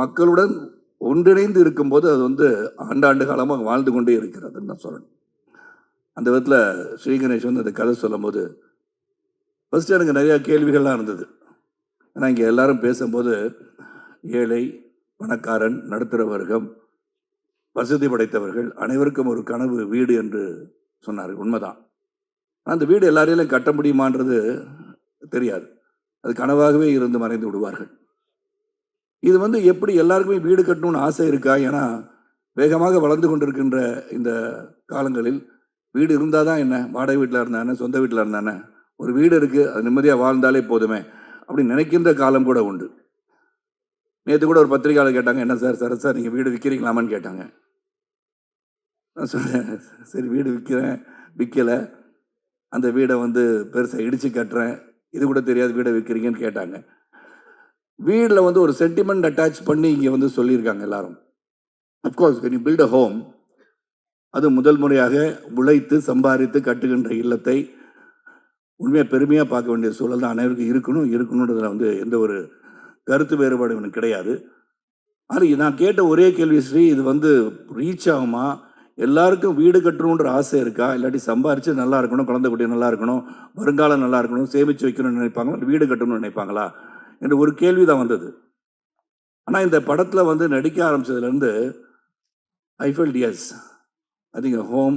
மக்களுடன் ஒன்றிணைந்து இருக்கும்போது அது வந்து ஆண்டாண்டு காலமாக வாழ்ந்து கொண்டே இருக்கிறதுன்னு நான் சொல்லணும். அந்த விதத்தில் ஸ்ரீ கணேஷ் வந்து அந்த கதை சொல்லும்போது ஃபஸ்ட்டு எனக்கு நிறையா கேள்விகள்லாம் இருந்தது. ஏன்னா இங்கே எல்லாரும் பேசும்போது ஏழை பணக்காரன் நடுத்தர வர்க்கம் வசதி படைத்தவர்கள் அனைவருக்கும் ஒரு கனவு வீடு என்று சொன்னார் உண்மைதான். அந்த வீடு எல்லாரையிலும் கட்ட முடியுமான்றது தெரியாது. அது கனவாகவே இருந்து மறைந்து விடுவார்கள். இது வந்து எப்படி எல்லாருக்குமே வீடு கட்டணும்னு ஆசை இருக்கா? ஏன்னா வேகமாக வளர்ந்து கொண்டிருக்கின்ற இந்த காலங்களில் வீடு இருந்தால் தான் என்ன? வாடகை வீட்டில் இருந்தானே சொந்த வீட்டில் இருந்தானே ஒரு வீடு இருக்குது அது நிம்மதியாக வாழ்ந்தாலே போதுமே அப்படி நினைக்கின்ற காலம் கூட உண்டு. நேற்று கூட ஒரு பத்திரிகையாளர் கேட்டாங்க என்ன சார் சார் சார் நீங்கள் வீடு விற்கிறீங்களாமான்னு கேட்டாங்க. நான் சொன்னேன் சரி வீடு விற்கிறேன் விற்கலை அந்த வீடை வந்து பெருசாக இடித்து கட்டுறேன். இது கூட தெரியாது வீடை விற்கிறீங்கன்னு கேட்டாங்க. வீட்டில் வந்து ஒரு சென்டிமெண்ட் அட்டாச் பண்ணி இங்கே வந்து சொல்லியிருக்காங்க எல்லாரும். Of course when you build a home அது முதல் முறையாக உழைத்து சம்பாதித்து கட்டுகின்ற இல்லத்தை உண்மையாக பெருமையாக பார்க்க வேண்டிய சூழல் தான் அனைவருக்கும் இருக்கணும். இருக்கணுன்றதுல வந்து எந்த ஒரு கருத்து வேறுபாடும் எனக்கு கிடையாது. ஆனால் நான் கேட்ட ஒரே கேள்வி ஸ்ரீ இது வந்து ரீச் ஆகுமா? எல்லாருக்கும் வீடு கட்டணுன்ற ஆசை இருக்கா? இல்லாட்டி சம்பாரித்து நல்லா இருக்கணும் குழந்தை குட்டி நல்லா இருக்கணும் வருங்காலம் நல்லா இருக்கணும் சேமித்து வைக்கணும்னு நினைப்பாங்களா? வீடு கட்டணும்னு நினைப்பாங்களா? என்ற ஒரு கேள்வி தான் வந்தது. ஆனால் இந்த படத்தில் வந்து நடிக்க ஆரம்பிச்சதுலேருந்து I feel as I think home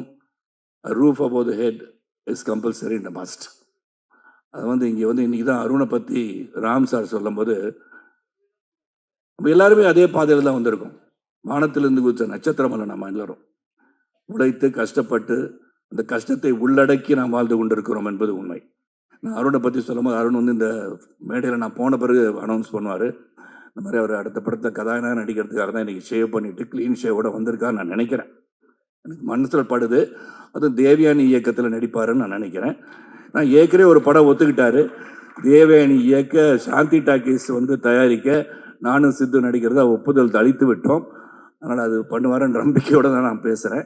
roof above the head is compulsory இந்த மஸ்ட் அது வந்து இங்கே வந்து இன்றைக்கி தான் அருணை பற்றி ராம் சார் சொல்லும்போது நம்ம எல்லாருமே அதே பாதையில் தான் வந்திருக்கோம். வானத்திலிருந்து குதித்த நட்சத்திரம் அல்ல நம்ம எல்லாரும். உழைத்து கஷ்டப்பட்டு அந்த கஷ்டத்தை உள்ளடக்கி நாம் வாழ்ந்து கொண்டிருக்கிறோம் என்பது உண்மை. நான் அருணை பற்றி சொல்லும்போது அருண் வந்து இந்த மேடையில் நான் போன பிறகு அனௌன்ஸ் பண்ணுவார். இந்த மாதிரி அவர் அடுத்த படத்தை கதாநாயகன் நடிக்கிறதுக்காக தான் இன்றைக்கி ஷேவ் பண்ணிவிட்டு க்ளீன் ஷேவோட வந்திருக்கான்னு நான் நினைக்கிறேன். எனக்கு மனசில் படுது. அதுவும் தேவயானி இயக்கத்தில் நடிப்பாருன்னு நான் நினைக்கிறேன். நான் ஏற்கனவே ஒரு படம் ஒத்துக்கிட்டாரு. தேவயானி இயக்க சாந்தி டாக்கீஸ் வந்து தயாரிக்க நானும் சித்து நடிக்கிறத ஒப்புதல் அளித்து விட்டோம். அதனால் அது பண்ணுவாருன்ற நம்பிக்கையோடு தான் நான் பேசுகிறேன்